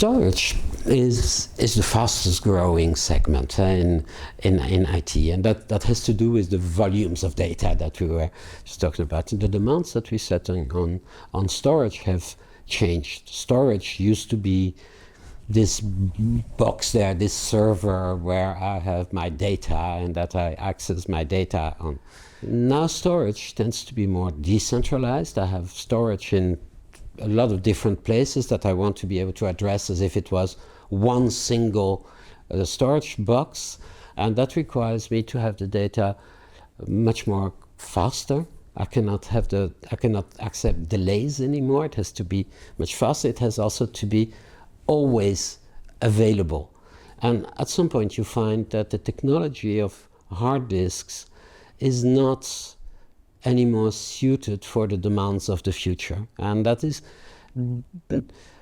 storage is is the fastest growing segment in, in in IT, and that, that has to do with the volumes of data that we were just talking about. And the demands that we set on, on on storage have changed. Storage used to be this box there, this server where I have my data and that I access my data on. Now storage tends to be more decentralized. I have storage in a lot of different places that I want to be able to address as if it was one single uh, storage box. And that requires me to have the data much more faster. I cannot have the I cannot accept delays anymore. It has to be much faster. It has also to be always available. And at some point you find that the technology of hard disks is not anymore suited for the demands of the future. And that is,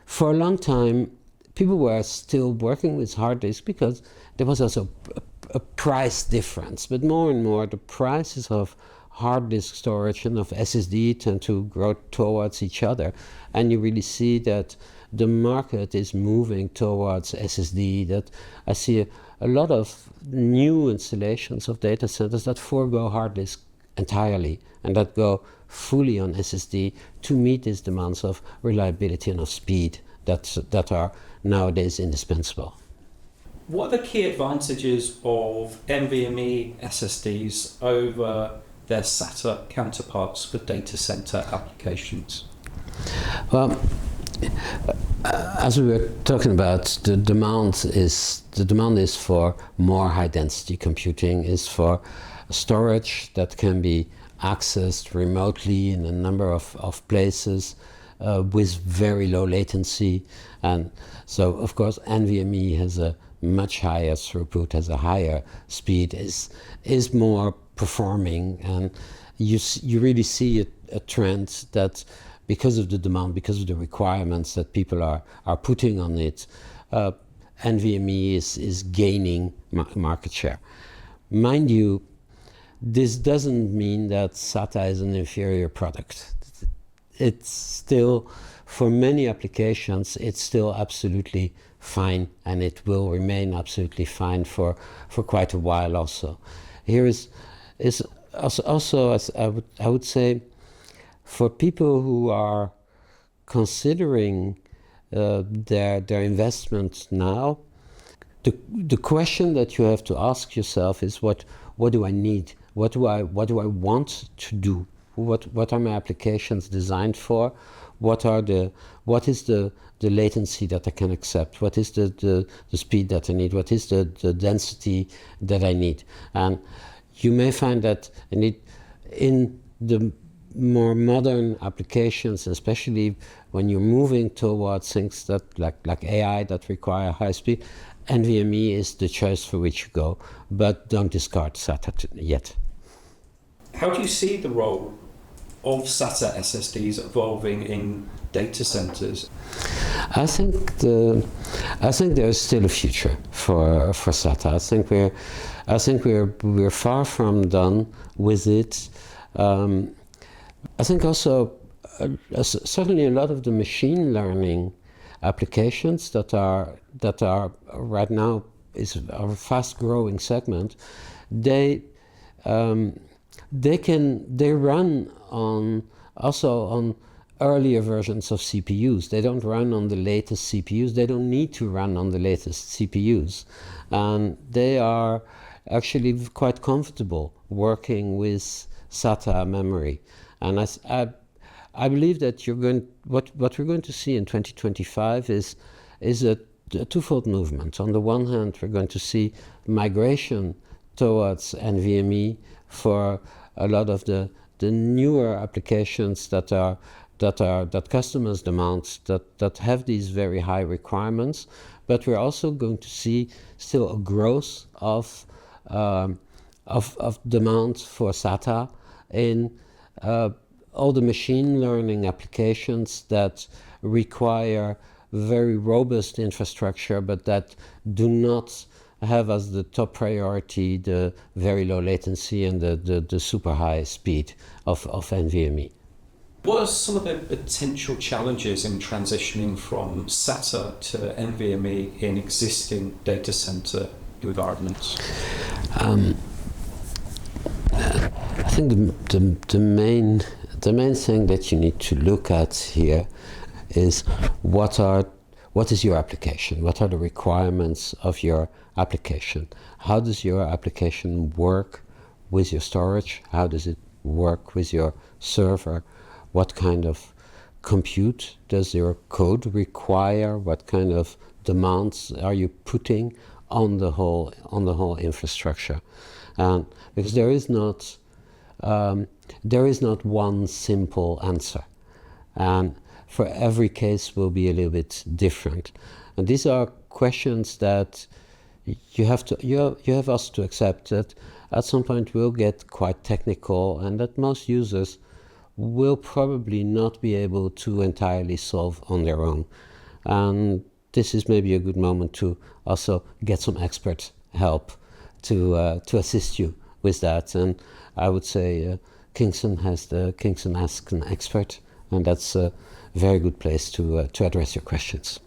for a long time, people were still working with hard disks because there was also a, a price difference. But more and more, the prices of hard disk storage and of SSD tend to grow towards each other. And you really see that the market is moving towards SSD, that I see a, a lot of new installations of data centers that forego hard disk entirely and that go fully on SSD to meet these demands of reliability and of speed that, that are nowadays indispensable. What are the key advantages of NVMe SSDs over their SATA counterparts for data center applications? Well, uh, as we were talking about, the demand is the demand is for more high density computing, is for storage that can be accessed remotely in a number of, of places uh, with very low latency. And so, of course, NVMe has a much higher throughput, has a higher speed, is, is more performing. And you, you really see a, a trend that because of the demand, because of the requirements that people are, are putting on it, uh, NVMe is, is gaining market share. Mind you, this doesn't mean that SATA is an inferior product. It's still, for many applications, it's still absolutely fine and it will remain absolutely fine for, for quite a while also. Here is, is also, also as I, would, I would say, for people who are considering uh, their, their investment now, the, the question that you have to ask yourself is what, what do I need? What do I what do I want to do? What what are my applications designed for? What are the what is the the latency that I can accept? What is the, the, the speed that I need? What is the, the density that I need? And you may find that in, in the more modern applications, especially when you're moving towards things that like, like AI that require high speed, NVMe is the choice for which you go, but don't discard SATA yet. How do you see the role of SATA SSDs evolving in data centers? I think the I think there's still a future for for SATA. I think we're I think we're we're far from done with it. Um, I think also uh, certainly a lot of the machine learning applications that are that are right now is a fast growing segment. They um, they can they run on also on earlier versions of CPUs. They don't run on the latest CPUs. They don't need to run on the latest CPUs, and they are actually quite comfortable working with SATA memory. And I, I, I believe that you're going what what we're going to see in 2025 is is a, a twofold movement. On the one hand, we're going to see migration towards NVMe for a lot of the, the newer applications that are that are that customers demand that, that have these very high requirements. But we're also going to see still a growth of um, of, of demand for SATA in uh, all the machine learning applications that require very robust infrastructure, but that do not have as the top priority the very low latency and the, the, the super high speed of, of NVMe. What are some of the potential challenges in transitioning from SATA to NVMe in existing data center environments? Um, I think the, the, the main the main thing that you need to look at here is what are what is your application? What are the requirements of your application? How does your application work with your storage? How does it work with your server? What kind of compute does your code require? What kind of demands are you putting on the whole on the whole infrastructure? And because there is not um, there is not one simple answer, and for every case will be a little bit different. And these are questions that you have to you you have us to accept that at some point we'll get quite technical, and that most users will probably not be able to entirely solve on their own. And this is maybe a good moment to also get some expert help to uh, to assist you with that. And I would say uh, Kingston has the Kingston Ask an Expert, and that's a very good place to uh, to address your questions.